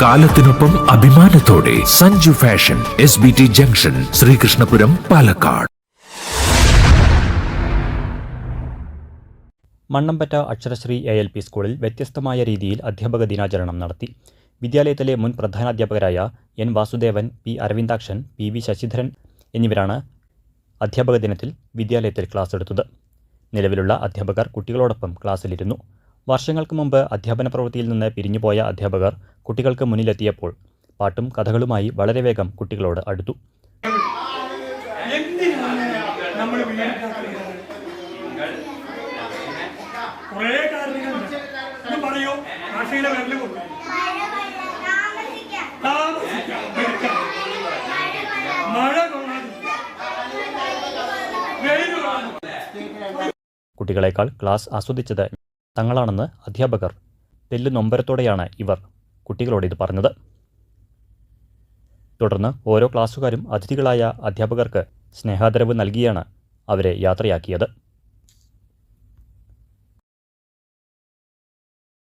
കാലത്തിനൊപ്പം അഭിമാനത്തോടെ Sanju fashion S B T junction Sreekrishnapuram Palakkad. Mannampatta Aksharasree A L P സ്കൂളിൽ വ്യത്യസ്തമായ രീതിയിൽ അധ്യാപക ദിനാചരണം നടത്തി. വിദ്യാലയത്തിലെ മുൻ പ്രധാനാധ്യാപകരായ N Vasudevan P Aravindakshan P V Sasidharan എന്നിവരാണ് അധ്യാപക ദിനത്തിൽ വിദ്യാലയത്തിൽ ക്ലാസ് എടുത്തത്. നിലവിലുള്ള അധ്യാപകർ കുട്ടികളോടൊപ്പം ക്ലാസ്സിലിരുന്നു. വർഷങ്ങൾക്ക് മുമ്പ് അധ്യാപന പ്രവൃത്തിയിൽ നിന്ന് പിരിഞ്ഞുപോയ അധ്യാപകർ കുട്ടികൾക്ക് മുന്നിലെത്തിയപ്പോൾ പാട്ടും കഥകളുമായി വളരെ വേഗം കുട്ടികളോട് അടുത്തു. കുട്ടികളെക്കാൾ ക്ലാസ് ആസ്വദിച്ചത് തങ്ങളാണെന്ന് അധ്യാപകർ തെല്ലു നൊമ്പരത്തോടെയാണ് ഇവർ കുട്ടികളോട് ഇത് പറഞ്ഞത്. തുടർന്ന് ഓരോ ക്ലാസ്സുകാരും അതിഥികളായ അധ്യാപകർക്ക് സ്നേഹാദരവ് നൽകിയാണ് അവരെ യാത്രയാക്കിയത്.